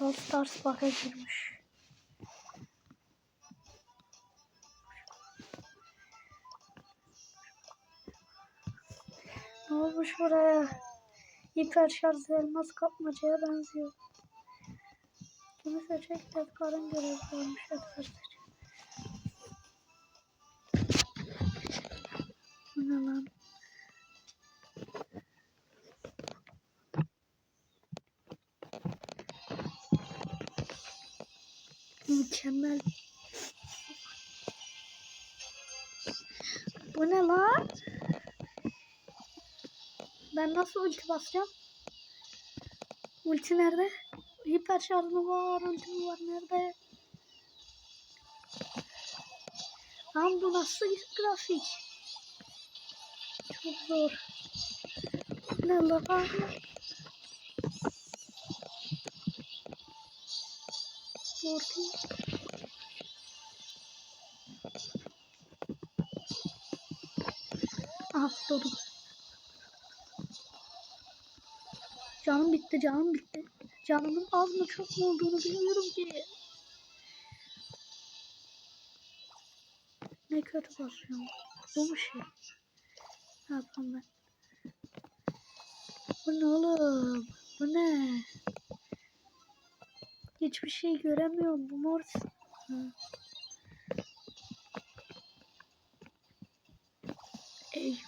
Brawl Stars bug'a girmiş. Ne olmuş buraya? Hiper şarj elmas kapmacaya benziyor. Kimi seçecek karın görevi varmış arkadaşlar. Mükemmel. Bu ne lan? Ben nasıl ulti basacağım? Ulti nerede? Hiper şarj var? Ulti var? Nerede? Lan bu nasıl grafik? Çok zor. Ne lan? Korkunç. Ah. Canım bitti, canım bitti. Canımın az mı çok mu olduğunu bilmiyorum ki. Ne kötü basıyorum. Bu mu şey? Ne yapalım ben? Bu ne oğlum? Bu ne? Hiçbir şey göremiyorum. Bu mor. Hı. Ey.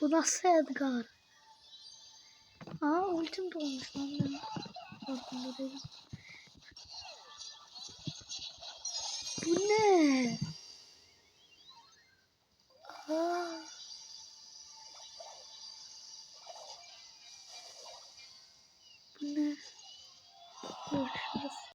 Bu nasıl Edgar? Aa ultim dolmuş lan benim. Değilim. Bu ne? Bu ne? Görüşürüz.